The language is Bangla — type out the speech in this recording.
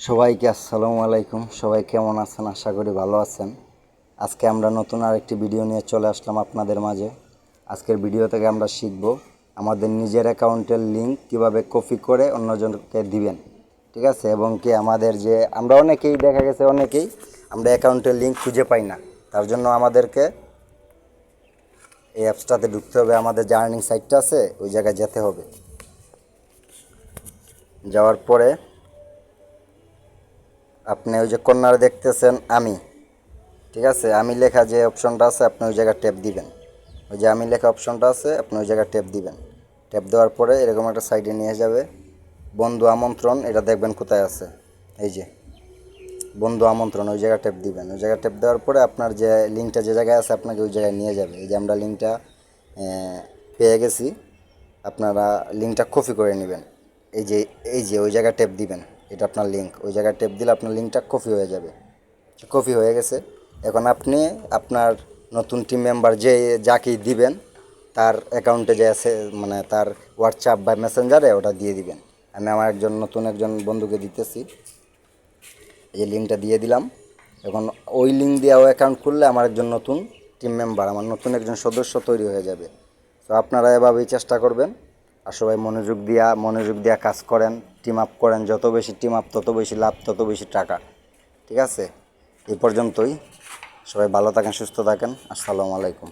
সবাইকে আসসালামু আলাইকুম। সবাই কেমন আছেন? আশা করি ভালো আছেন। আজকে আমরা নতুন আরেকটি ভিডিও নিয়ে চলে আসলাম আপনাদের মাঝে। আজকের ভিডিও থেকে আমরা শিখব আমাদের নিজের অ্যাকাউন্টের লিঙ্ক কীভাবে কপি করে অন্যজনকে দিবেন। ঠিক আছে? এবং কি আমাদের যে, আমরা অনেকেই, দেখা গেছে অনেকেই আমরা অ্যাকাউন্টের লিঙ্ক খুঁজে পাই না। তার জন্য আমাদেরকে এই অ্যাপসটাতে ঢুকতে হবে। আমাদের যে আর্নিং সাইটটা আছে, ওই জায়গায় যেতে হবে। যাওয়ার পরে আপনি ওই যে কর্নারে দেখতেছেন আমি, ঠিক আছে? আমি লেখা যে অপশনটা আছে, আপনি ওই জায়গায় ট্যাপ দিবেন। ওই যে আমি লেখা অপশনটা আছে, আপনি ওই জায়গায় ট্যাপ দিবেন। ট্যাপ দেওয়ার পরে এরকম একটা সাইডে নিয়ে যাবে, বন্ধু আমন্ত্রণ, এটা দেখবেন কোথায় আছে। এই যে, বন্ধু আমন্ত্রণ, ওই জায়গায় ট্যাপ দিবেন। ওই জায়গায় ট্যাপ দেওয়ার পরে আপনার যে লিঙ্কটা যে জায়গায় আছে, আপনাকে ওই জায়গায় নিয়ে যাবে। এই যে আমরা লিঙ্কটা পেয়ে গেছি, আপনারা লিঙ্কটা কপি করে নেবেন। এই যে এই যে, ওই জায়গায় ট্যাপ দিবেন। এটা আপনার লিঙ্ক ওই জায়গায় টেপ দিলে আপনার লিঙ্কটা কপি হয়ে যাবে। কপি হয়ে গেছে। এখন আপনি আপনার নতুন টিম মেম্বার যে যাকে দিবেন, তার অ্যাকাউন্টে যে আছে মানে তার হোয়াটসঅ্যাপ বা মেসেঞ্জারে ওটা দিয়ে দিবেন। আমি আমার একজন, নতুন একজন বন্ধুকে দিতেছি। এই লিঙ্কটা দিয়ে দিলাম। এখন ওই লিঙ্ক দিয়ে অ্যাকাউন্ট খুললে আমার একজন নতুন টিম মেম্বার আমার নতুন একজন সদস্য তৈরি হয়ে যাবে। তো আপনারা এভাবেই চেষ্টা করবেন। আর সবাই মনোযোগ দিয়া মনোযোগ দিয়া কাজ করেন। টিম আপ করেন, যত বেশি টিম আপ তত বেশি লাভ, তত বেশি টাকা। ঠিক আছে? এই পর্যন্তই। সবাই ভালো থাকেন, সুস্থ থাকেন। আসসালামু আলাইকুম।